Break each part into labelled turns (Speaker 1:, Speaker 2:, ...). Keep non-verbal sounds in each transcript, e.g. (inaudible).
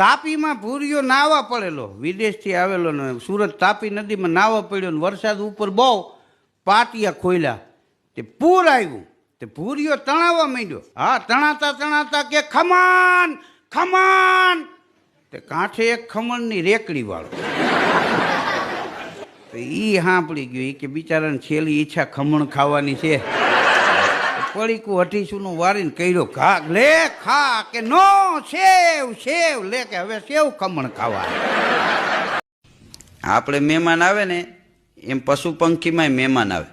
Speaker 1: તાપીમાં ભૂરિયો નાવા પડેલો. વિદેશથી આવેલો ને સુરત તાપી નદીમાં નાવા પડ્યો ને વરસાદ ઉપર બહુ પાટિયા ખોલ્યા તે પૂર આવ્યું. તે ભૂરિયો તણાવવા માંડ્યો. હા, તણાતા તણાતા કે ખમાન ખમાન તે કાંઠે એક ખમણની રેકડી વાળો. તો એ સાંભળી ગયો. એ કે બિચારાને છેલ્લી ઈચ્છા ખમણ ખાવાની છે. પડીકું અઠીસુનું વારીને કર્યો ઘા લે ખા કે નો સેવ સેવ. લે કે હવે સેવ ખમણ ખાવા આપણે મહેમાન આવે ને એમ પશુ પંખીમાં મહેમાન આવે.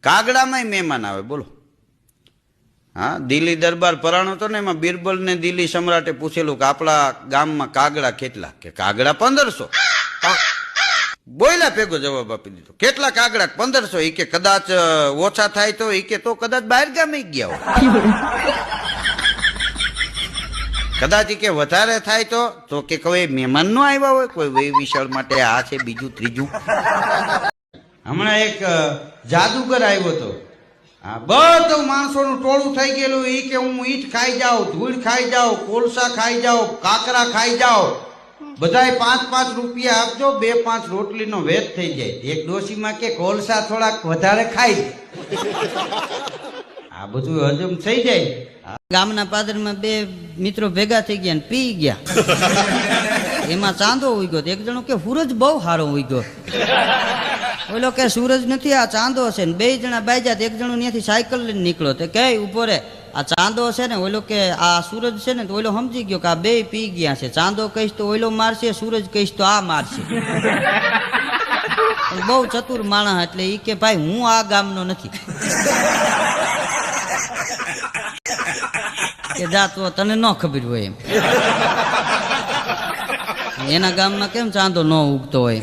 Speaker 1: કાગડામાં મહેમાન આવે બોલો. હા દિલ્હી દરબાર પરાણો હતો ને એમાં બિરબલ ને દિલ્હી સમ્રાટે પૂછેલું કે આપણા ગામમાં કાગડા કેટલા? કે કાગડા પંદરસો. બોયલા ભેગો જવાબ આપી દીધો. કેટલા કાગડા પંદરસો એ કે કદાચ ઓછા થાય તો એ કે તો કદાચ બહાર ગામે ગયા હોય. કદાચ કે વધારે થાય તો તો કે કોઈ મહેમાન નો આવ્યા હોય, કોઈ વય વિશાળ માટે આ છે, બીજું, ત્રીજું. હમણાં એક જાદુગર આવ્યો હતો. હા, બધું માણસોનું ટોળું થઈ ગયેલું એ કે હું ઈટ ખાઈ જાઉં, ધૂળ ખાઈ જાઉં, કોલસા ખાઈ જાઉં, કાકરા ખાઈ જાઉં. બધાય પાંચ પાંચ રૂપિયા આપજો બે પાંચ રોટલીનો વેચ થઈ જાય. એક ડોશીમાં કે કોલસા થોડાક વધારે ખાઈ આ બધું હજમ થઈ જાય.
Speaker 2: ગામના પાદરમાં બે મિત્રો ભેગા થઈ ગયા ને પી ગયા. (laughs) એમાં ચાંદો ઉગ્યો તો એક જણો કે હુરજ બહુ સારો ઉગ્યો. ઓલો કે સૂરજ નથી, આ ચાંદો છે ને. બે જણા જાત એક જણો ત્યાંથી સાયકલ લઈને નીકળ્યો તે કે ઊભો રે. આ ચાંદો છે ને, ઓલો કે આ સૂરજ છે ને, તો ઓલો સમજી ગયો કે આ બે પી ગયા છે. ચાંદો કહીશ તો ઓલો મારશે, સૂરજ કહીશ તો આ મારશે. (laughs) બહુ ચતુર માણસ એટલે ઈ કે, ભાઈ, હું આ ગામનો નથી. (laughs) કે જા, તો તને ન ખબર હોય એમ. એના ગામમાં કેમ ચાંદો ન ઉગતો હોય